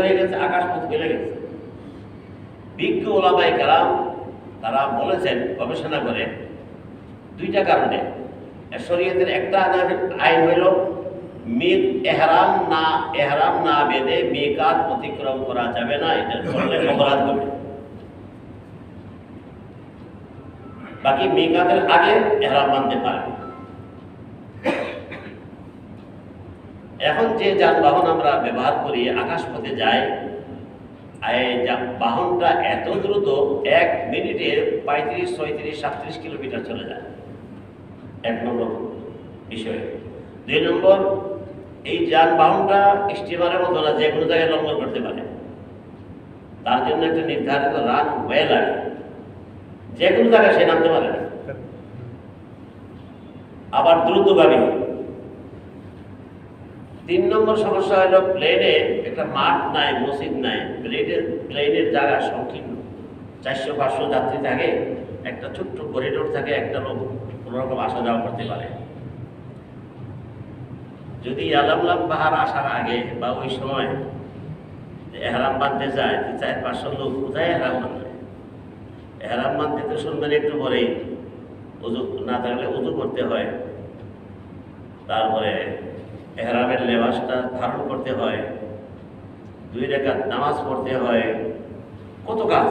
হয়ে গেছে, আকাশ পথ ফেলে গেছে। বিজ্ঞ ওলামাই কালাম তারা বলেছেন, গবেষণা করে, দুইটা কারণে। শরীয়তের একটা আইন- হইল মিক এহরাম না এহরাম না বেঁধে মিকাত অতিক্রম করা যাবে না, এটা করলে অপরাধ হবে। বাকি মিকাতের আগে এহরাম মানতে পারবে এখন যে যানবাহন আমরা ব্যবহার করি, আকাশপথে যাই বাহনটা এত দ্রুত, এক মিনিটে পঁয়ত্রিশ, ছয়ত্রিশ, সাতত্রিশ কিলোমিটার চলে যায়। এক নম্বর বিষয়। দুই নম্বর, এই যানবাহনটা স্টিমারের মতো না যে কোনো জায়গায় লঙ্ঘন করতে পারে। তার জন্য একটা নির্ধারিত রান ওয়ে লাগে। যে কোনো জায়গায় সে নামতে পারে আবার দ্রুতগামী। তিন নম্বর সমস্যা হলো প্লেনে একটা মাঠ নাই, মসজিদ নাই। প্লেনের প্লেনের জায়গা সংকীর্ণ। চারশো পাঁচশো যাত্রী থাকে, একটা ছোট্ট করিডোর থাকে, একটা লোক কোনো রকম আসা যাওয়া করতে পারে। যদি আলামলাম পাহাড় আসার আগে বা ওই সময় এহরাম বাঁধতে যায় চার পাঁচশো লোক কোথায় এহরাম বাঁধবে? এহরাম বাঁধতে তো শুনবেন একটু পরেই। উজু না থাকলে উজু করতে হয়। তারপরে এহরামের লেবাসটা ধারণ করতে হয়, দুই রেখাত নামাজ পড়তে হয়। কত কাজ?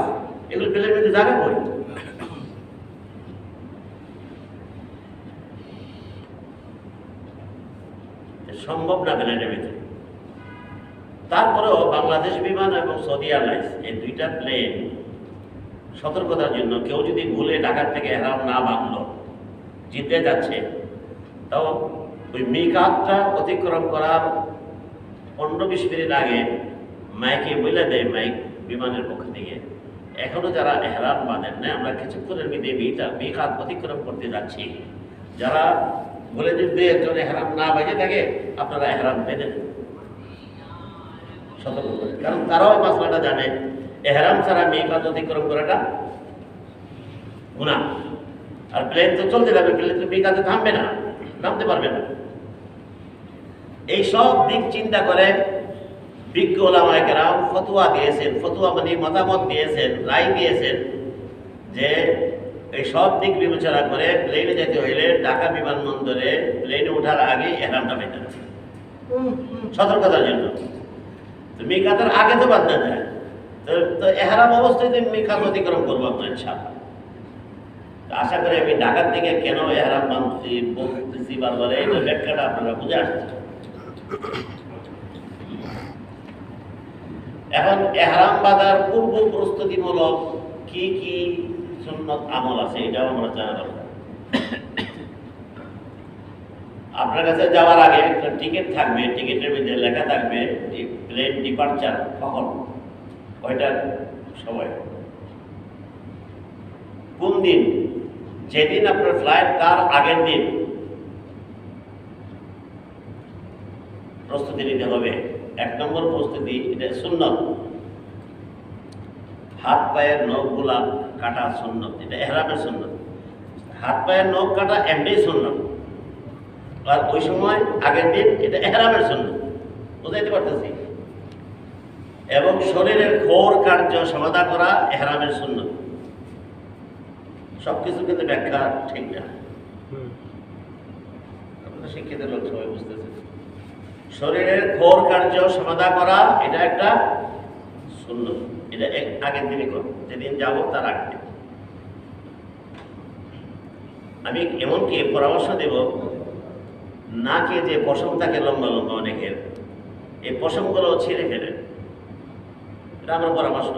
এগুলো প্লেনের মধ্যে জায়গা কই? সম্ভব না প্লেনের ভিতরে তারপরেও বাংলাদেশ বিমান এবং সৌদি এয়ারলাইন্স এই দুইটা প্লেন সতর্কতার জন্য কেউ যদি ভুলে ঢাকার থেকে এহরাম না বাঁধলো, জিতে যাচ্ছে, তাও ওই মিকাতটা অতিক্রম করার পনেরো বিশ মিনিট আগে মাইকে বলে দেয় মাইক বিমানের পক্ষ থেকে। এখনও যারা এহরাম বাঁধেন না আমরা কিছুক্ষণের মধ্যে মিটা মিকাত অতিক্রম করতে যাচ্ছি। যারা বলে দিন দু একজন এহরাম না বাজে থাকে, আপনারা এহরাম বেঁধে দেন। সতর্ক করে কারণ তারাও এই মাসলাটা জানে, এহরাম ছাড়া মিকাত অতিক্রম করাটা গুণা আর প্লেন তো চলতে যাবে প্লেন তো মিকাতে থামবে না, নামতে পারবে না। এই সব দিক চিন্তা করে বিজ্ঞ ওলামায়কেরাম ফতুয়া দিয়েছেন ফতুয়া মানে মতামত দিয়েছেন রায় দিয়েছেন যে এই সব দিক বিবেচনা করে প্লেনে যেতে হইলে ঢাকা বিমানবন্দরে প্লেনে ওঠার আগে এহরামটা পেতে হবে। সতর্কতার জন্য। তো মিকাতের আগে তো বাদ না যায় তো তো এহরাম অবস্থায় তো মিকাত অতিক্রম করব আপনার ইনশাআল্লাহ। আশা করি আমি ঢাকার থেকে কেন এহরাম মানছি বলতেছি বারবার এই ব্যাখ্যাটা আপনারা বুঝে আসছে এখন এহরাম বাঁধার পূর্ব প্রস্তুতিমূলক কি কি সুন্নত আমল আছে এটাও আমরা জানা দরকার। আপনার কাছে যাওয়ার আগে একটা টিকিট থাকবে, টিকিটের মধ্যে লেখা থাকবে প্লেন ডিপার্চার কখন? কয়টার সময়? কোন দিন? যেদিন আপনার ফ্লাইট তার আগের দিন। প্রস্তুতি নিতে হবে। এক নম্বর প্রস্তুতি এটা সুন্নত। হাত পায়ের নখ নখগুলা কাটা সুন্নত এটা এহরামের সুন্নত। হাত পায়ের নখ কাটা এমনি সুন্নত। আর ওই সময় আগের দিন এটা এহরামের সুন্নত। বুঝাইতে পারতেছি? এবং শরীরের ঘোর কার্য সমাধা করা এহরামের সুন্নত। সব কিছু কিন্তু ব্যাখ্যা ঠিক না। আপনারা শিক্ষিত লোক সবাই বুঝতেছে শরীরের ঘোর কার্য সমাধা করা, এটা একটা শূন্য এটা এক আগের দিনই কর, যেদিন যাব তার আগে। আমি এমনকি পরামর্শ দেব, নাকে যে পশম থাকে লম্বা লম্বা অনেকের, এই পশমগুলো ছিঁড়ে ফেলেন। এটা আমার পরামর্শ।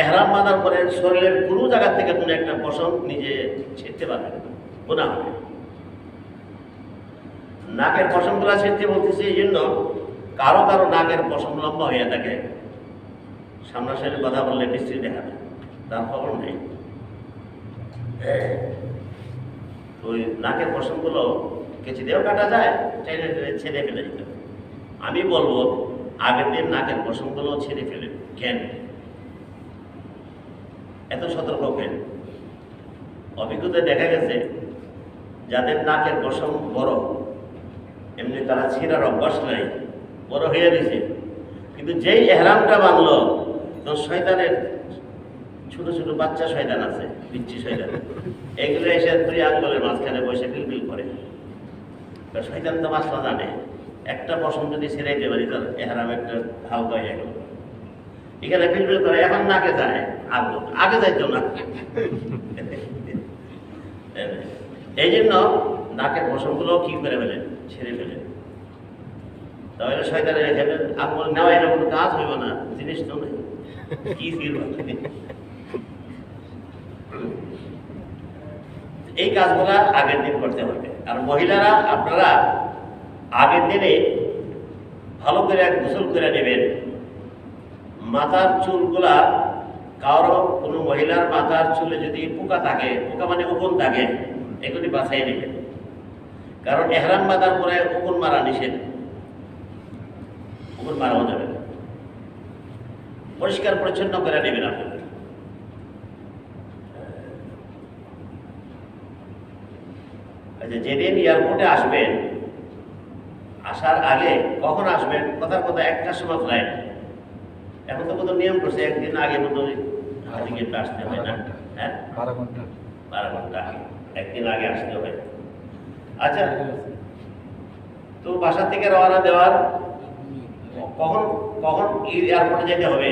এহরাম বাঁধার পরে শরীরের কোনো জায়গা থেকে কোনো একটা পশম নিজে ছিঁড়তে পারবে না। গুণা হবে। নাকের পশমগুলো ছিঁড়তে বলতেছি, এই জন্য কারও কারও নাকের পশম লম্বা হয়ে থাকে। সামনাসামনি কথা বললে নিশ্চয়ই দেখা যায়, তার খবর নেই। ওই নাকের পশমগুলো কেচি দিয়েও কাটা যায়, টেনে টেনে ছেড়ে ফেলে দিতে আমি বলব, আগের দিন নাকের পশমগুলো ছেড়ে ফেলে কেন? এত সতর্ক কেন অভিজ্ঞতায় দেখা গেছে, যাদের নাকের পশম বড় এমনি তারা ছিঁড়ার অভ্যাস নাই। বড় হয়ে গেছে। কিন্তু যেই এহরামটা বানলো তো শয়তানের ছোট ছোট বাচ্চা শয়তান আছে পিচ্ছি শয়তান। এগুলো এসে দুই আঙ্গলের মাঝখানে বসে বিলবিল করে। শয়তান তো মাসলা জানে। একটা পশম যদি ছেড়ে দিতে পারি তার এহারাম একটা হালকা হয়ে গেল এখানে বিলবিল করে, এখন নাকে যায়, আগে। আগে যাইতো না। এই জন্য নাকের পশমগুলো কি করে ফেলেন ছেড়ে ফেলেন তাহলে শয়তানের এখানে আঙুল নেওয়া এটা কোনো কাজ হইব না। জিনিস তো নেই। কি ফিরব? এই কাজগুলা আগের দিন করতে হবে। আর মহিলারা, আপনারা আগের দিনে ভালো করে এক গোসল করে নেবেন। মাথার চুলগুলা কারও কোনো মহিলার মাথার চুলে যদি পোকা থাকে, পোকা মানে উকুন থাকে, এগুলি বাছাই নেবেন। কারণ এহরাম বাঁধার পরে উকুন মারা নিষেধ। উকুন মারাও যাবে না। পরিষ্কার পরিচ্ছন্ন করে নেবেন আপনারা আচ্ছা যেদিন এয়ারপোর্টে আসবেন আসার আগে কখন আসবেন? কথার কথা একটার সময় ফ্লাইট। এখন তো কত নিয়ম করছে একদিন আগে মতো আসতে হয় না। হ্যাঁ? বারো ঘণ্টা। বারো ঘণ্টা। একদিন আগে আসতে হয় আচ্ছা। তো বাসা থেকে রওনা দেওয়ার কখন কখন এয়ারপোর্টে যেতে হবে?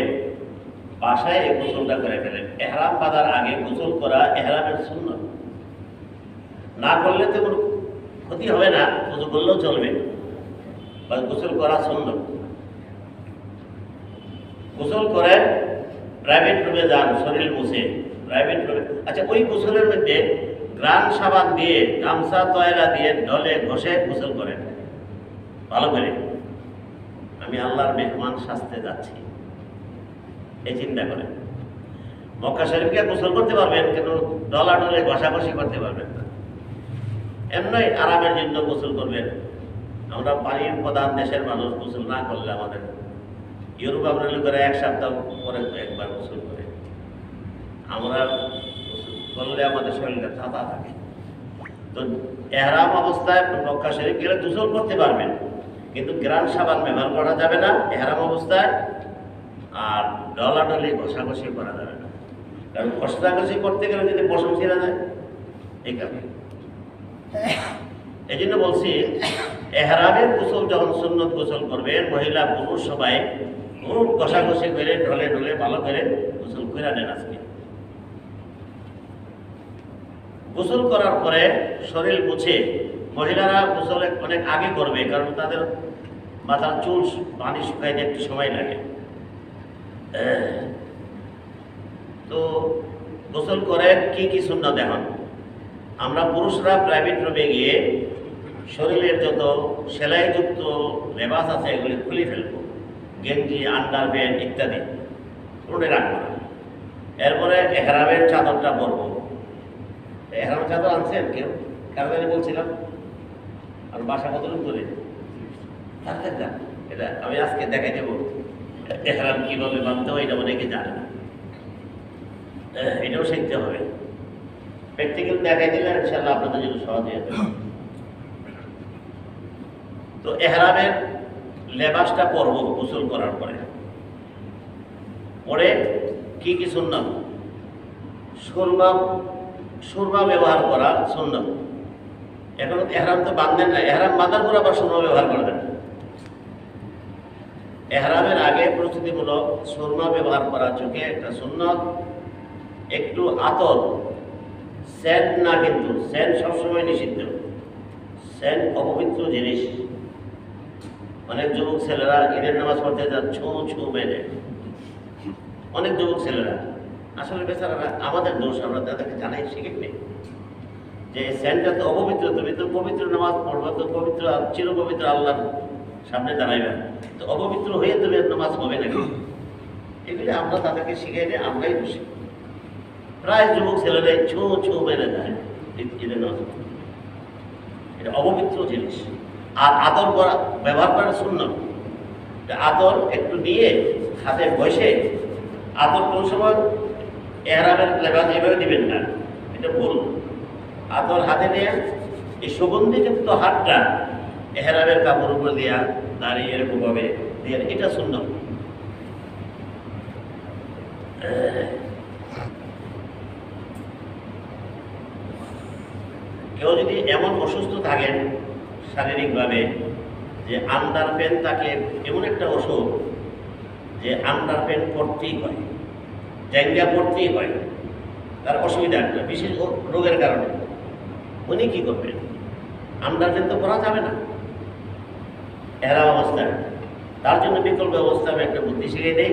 বাসায় এই গোসলটা করে ফেলেন। এহরাম বাঁধার আগে গোসল করা এহরামের শূন্য না করলে তো কোনো ক্ষতি হবে না। গোসল করলেও চলবে। বা গোসল করা শূন্য গোসল করে প্রাইভেট রুমে যান, শরীর মুছে। প্রাইভেট রুমে আচ্ছা ওই গোসলের মধ্যে গ্রান সাবান দিয়ে, গামছা তয়লা দিয়ে ঢলে ঘষে গোসল করেন। ভালো করে। আমি আল্লাহর মেহমান সাজতে যাচ্ছি। এই চিন্তা করেন। মক্কা শরীফকে গোসল করতে পারবেন, কিন্তু ডলা ডলে ঘষাঘষি করতে পারবেন না। এমনই আরামের জন্য গোসল করবেন। আমরা পানির প্রধান দেশের মানুষ, গোসল না করলে আমাদের ইউরোপ আমরা লোকেরা এক সপ্তাহ পরে একবার গোসল করে। আমরা করলে আমাদের শরীরটা ছাতা থাকে। তো এহরাম অবস্থায় মক্কা শরীফ গেলে গোসল করতে পারবেন। কিন্তু গ্রাম সাবান ব্যবহার করা যাবে না, এহরাম অবস্থায়। আর ডলাডলি ঘষাঘষি করা যাবে না। কারণ ঘষাঘষি করতে গেলে যদি পশম ছিঁড়া যায়, এই কারণে। এই জন্য বলছি, এহরামের গোসল যখন সুন্নত গোসল করবেন মহিলা, পুরুষ সবাই খুব ঘষাঘষি করে, ঢলে ঢলে ভালো করে গোসল করে নেন আজকে। গোসল করার পরে শরীর মুছে মহিলারা গোসল অনেক আগে করবে, কারণ তাদের মাথার চুল পানি শুকাইতে একটু সময় লাগে। তো গোসল করে কি কি শূন্য দেখান আমরা পুরুষরা প্রাইভেট রুমে গিয়ে শরীরের যত সেলাইযুক্ত লেবাস আছে, এগুলি খুলে ফেলব। গেঞ্জি আন্ডার প্যান্ট ইত্যাদি। কোনটা রাখব এরপরে এহরামের চাদরটা পরবো। এহরামের চাদর আনছেন কেউ? কারণ বলছিলাম আর বাসা কত থাকতেন না। এটা আমি আজকে দেখাই দেবো। এহরাম কীভাবে বাঁধতে হয় এটা অনেকে জানে না। এটাও শিখতে হবে। প্র্যাকটিক্যাল দেখাই দিলে ইনশাল্লাহ আপনাদের জন্য সহজ হয়ে তো এহরামের লেবাসটা পরব গোসল করার পরে। পরে কি কি শুনলাম সুরমা সুরমা ব্যবহার করা সুন্নত। এখন এহরাম তো বাঁধবেন না, এহরাম বাঁধার পর আবার সুরমা ব্যবহার করবেন এহরামের আগে প্রস্তুতিমূলক সুরমা ব্যবহার করা চোখে একটা সুন্নত, একটু আতর। স্যান না কিন্তু স্যান সবসময় নিষিদ্ধ। স্যান অপবিত্র জিনিস। অনেক যুবক ছেলেরা ঈদের নামাজ পড়তে যা ছু ছু মেরে অনেক যুবক ছেলেরা। আসলে বেচারারা আমাদের দোষ, আমরা তাদেরকে জানাই শিখে যে স্যানটা তো অপবিত্র, তুমি তো পবিত্র নামাজ পড়বে, তো পবিত্র চির পবিত্র আল্লাহর সামনে দাঁড়াইবে। তো অপবিত্র হয়ে তুমি আর নামাজ হবে নাকি এগুলি আমরা তাদেরকে শিখাই দিই, আমরাই দোষী। প্রায় যুবক ছেলেরাই ছু ছু মেরে যায় এটা অপবিত্র জিনিস। আর আদর করা, ব্যবহার করা শূন্য আদর একটু নিয়ে, হাতে বসে আদর কোন সময় এহরামের লেবাস এভাবে দিবেন না, এটা ভুল। আদর হাতে নিয়ে এই সুগন্ধিযুক্ত হাতটা এহরামের কাপড় উপর দিয়া দাঁড়িয়ে এরকমভাবে দিয়ে এটা শূন্য কেউ যদি এমন অসুস্থ থাকেন শারীরিকভাবে যে আন্ডার পেন তাকে এমন একটা ওষুধ যে আন্ডার পেন করতেই হয়। জায়গা পড়তেই হয়। তার অসুবিধা একটা, বিশেষ রোগের কারণে। উনি কি করবেন? আন্ডার তো করা যাবে না। এরা অবস্থা তার জন্য বিকল্প ব্যবস্থা আমি একটা বুদ্ধি শিখিয়ে দেই।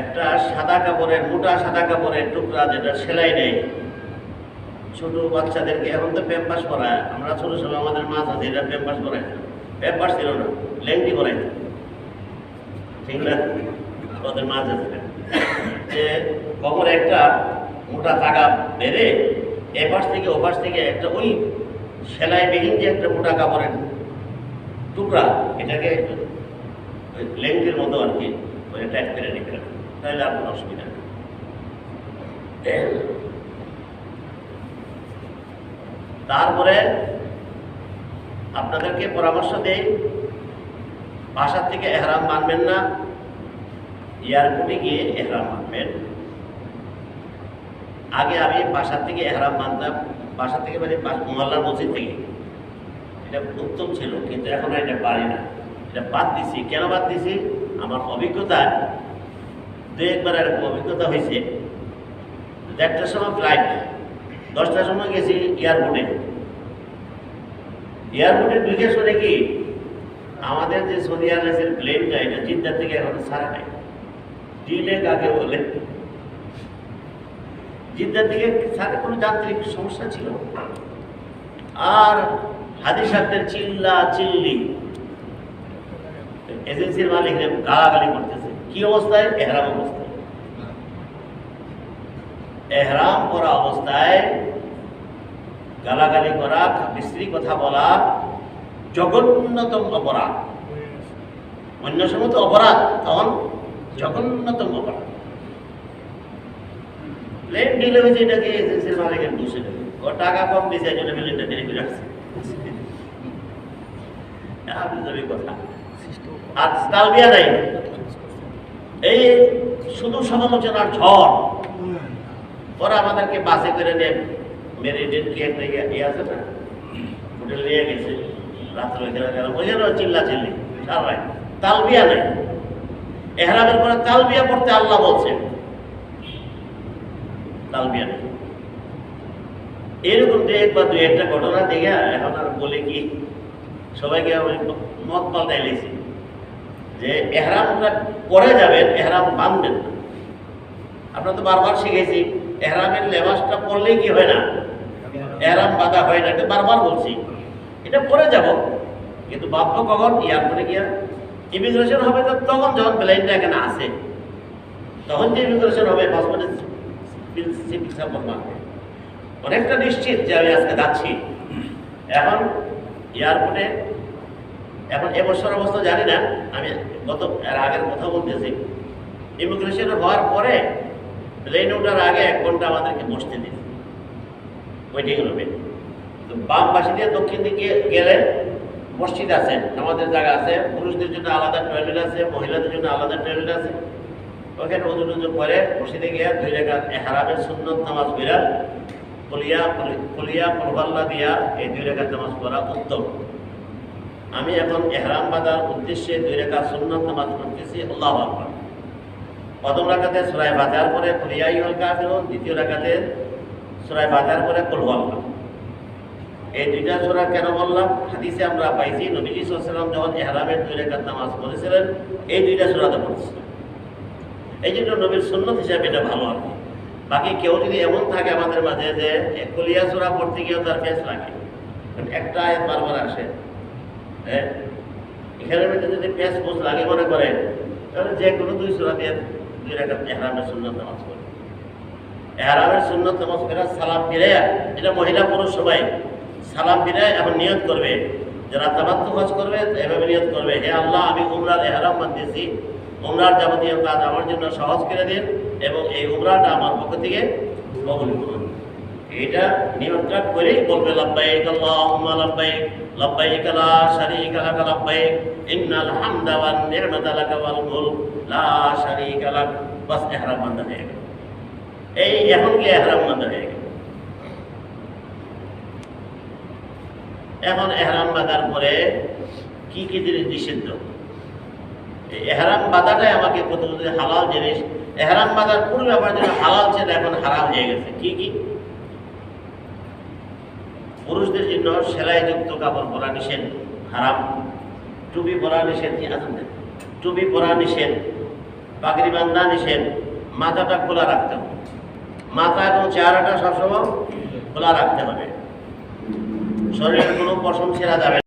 একটা সাদা কাপড়ের, মোটা সাদা কাপড়ের টুকরা যেটা সেলাই নেই ছোট বাচ্চাদেরকে, এখন তো প্যাম্পাস করায় আমরা ছোট সময় আমাদের মাছ আছে এটা প্যাম্পাস করায় প্যাম্পাস ছিল না, লেংটি করাই ঠিক না? ওদের মাছ আছে। যে কবর একটা মোটা তাগা বেঁধে এপাশ থেকে ওপাশ থেকে একটা ওই সেলাই সেলাইবিহীন যে একটা মোটা কাপড়ের টুকরা, এটাকে লেংটির মতো আর কি ওই টাইট করে নিতে তাহলে আর কোনো অসুবিধা নেই। তারপরে আপনাদেরকে পরামর্শ দেই, বাসার থেকে এহরাম মানবেন না এয়ারপোর্টে গিয়ে এহরাম মানবেন। আগে আমি বাসার থেকে এহরাম মানতাম, বাসা থেকে মানে মহল্লার মসজিদ থেকে। এটা উত্তম ছিল, কিন্তু এখন এটা পারি না। এটা বাদ দিছি। কেন বাদ দিছি? আমার অভিজ্ঞতা, দু একবার এরকম অভিজ্ঞতা হয়েছে। দেড়টার সময় ফ্লাইট দশটার সময় গেছি এয়ারপোর্টে। এয়ারপোর্টে ঢুকে শুনে কি? আমাদের যে সৌদি এয়ারলাইন্সের প্লেনটা এটা জিদ্দার থেকে এখন ছাড়া নাই। ডিলে কাকে বলে। জিদ্দার দিকে ছাড়ে কোনো যান্ত্রিক সমস্যা ছিল? আর হাদিস সাহেবদের চিল্লা চিল্লি। এজেন্সির মালিক গালাগালি করতেছে। কি অবস্থায়? এহরাম অবস্থায়। এহরাম করা অবস্থায় গালাগালি করা বিশ্রী কথা বলা, জঘন্যতম অপরাধ। অন্য সময় তো অপরাধ, তখন জঘন্যতম অপরাধ। প্লেন ডিলে হয়েছে এটাকে এজেন্সির মালিকের দোষে ও টাকা কম এই জন্য প্লেনটা দেরি করে আসছে। কথা। আর তালবিয়া নাই। এই শুধু সমালোচনার ঝড়। ওরা আমাদেরকে বাসে করে নিয়ে মেরিডেন কি একটা ইয়ে ইয়ে আছে না? হোটেল নিয়ে গেছে। রাত্রে ওইখানে গেল ওইখানে চিল্লা চিল্লি সারাই তালবিয়া নাই। এহরামের পরে তালবিয়া পড়তে আল্লাহ বলছেন। তালবিয়া এরকম যে একবার দুই একটা ঘটনা দেখে এখন আর বলে কি? সবাইকে আমি মত পাল্টাই লেছি। যে এহরামটা পরে যাবেন, এহরাম বাঁধবেন না। আমরা তো বারবার শিখেছি, এহরামের লেবাসটা পরলেই কি হয় না? এহরাম বাঁধা হয় না, এটা বারবার বলছি। এটা পরে যাব, কিন্তু বাধ্য কখন? এয়ারপোর্টে গিয়া ইমিগ্রেশন হবে তো তখন যখন প্লেনটা এখানে আসে তখন যে ইমিগ্রেশন হবে পাসপোর্টের করবা অনেকটা নিশ্চিত যে আমি আজকে যাচ্ছি। এখন এয়ারপোর্টে, এখন এবছর অবস্থা জানি না, আমি গত, এর আগের কথা বলতেছি। ইমিগ্রেশন হওয়ার পরে প্লেনে ওঠার আগে এক ঘণ্টা আমাদেরকে বসতে দিন ওয়েটিং রুমে তো বাম পাশে দিয়ে দক্ষিণ দিকে গেলে মসজিদ আছে আমাদের জায়গা আছে, পুরুষদের জন্য আলাদা টয়লেট আছে, মহিলাদের জন্য আলাদা টয়লেট আছে। ওখানে ওজন ওজন করে মসজিদে গিয়ে দুই রেখা হারামের সুন্নত নামাজ বিরা কলিয়া কলিয়া প্রভাল্লা দিয়া এই দুই রেখার নামাজ পড়া উত্তম। আমি এখন এহরাম বাঁধার উদ্দেশ্যে দুই রেখা সুন্নত নামাজ পড়তেছি, আল্লাহ আকবার। প্রথম রাখাতে সুরাই বাজার পরে কলিয়াই হল কাফিরুন, দ্বিতীয় রাখাতে সুরাই বাজার পরে কুলওয়াল্লাহ এই দুইটা সূরা কেন বললাম? হাদিসে আমরা পাইছি, নবীজি সাল্লাল্লাহু যখন ইহরামের দুই রাকাত নামাজ পড়েছিলেন, এই দুইটা সূরাতে পড়েছিলেন এই জন্য নবীর সুন্নত হিসাবে এটা ভালো আর কি। বাকি কেউ যদি এমন থাকে আমাদের মাঝে যে কলিয়া সূরা পড়তে গিয়েও তার ফেস লাগে একটা আয়াত বারবার আসে। হ্যাঁ এখানের মধ্যে যদি ফেস পোষ লাগে মনে করে, তাহলে যে কোনো দুই সূরা দিয়ে দুই রাকাত ইহরামের সুন্নত নামাজ পড়ে। এহরামের সুন্নত নামাজ করে সালাম ফিরে এটা মহিলা পুরুষ সবাই সালাম ফিরে এখন নিয়ত করবে। যারা তাবাত্তু হজ করবে, এভাবে নিয়ত করবে। হে আল্লাহ, আমি উমরার এহরাম বাঁধতেছি উমরার যাবতীয় কাজ আমার জন্য সহজ করে দিন এবং এই উমরাটা আমার পক্ষ থেকে কবুল করুন। এটা নিয়ন্ত্রণ করেই বলবে, লাব্বাইক আল্লাহুম্মা লাব্বাইক লাব্বাইক লা শারীকা লাক, লাব্বাইক, ইন্নাল হামদা ওয়ান নি'মাতা লাক লা শারীকা লাক। বাস ইহরাম বান্ধা হয়ে গেল। এই এখন কি ইহরাম বান্ধা হয়ে গেল। এখন এহরাম বাঁধার পরে কি কি জিনিস নিষিদ্ধ? এহরাম বাঁধাটাই আমাকে কত হালাল জিনিস, এহরাম বাঁধার পূর্বে আমার যেটা হালাল ছিল এখন হারাম হয়ে গেছে। কি কি? পুরুষদের জন্য সেলাইযুক্ত কাপড় পরা নিষেধ হারাম। টুপি পরা নিষেধ টুপি পরা নিষেধ, পাগড়ি বান্ধা নিষেধ, মাথাটা খোলা রাখতে হবে। মাথা এবং চেহারাটা সবসময় খোলা রাখতে হবে। শরীরের কোনো পশম ছেঁড়া যাবে না।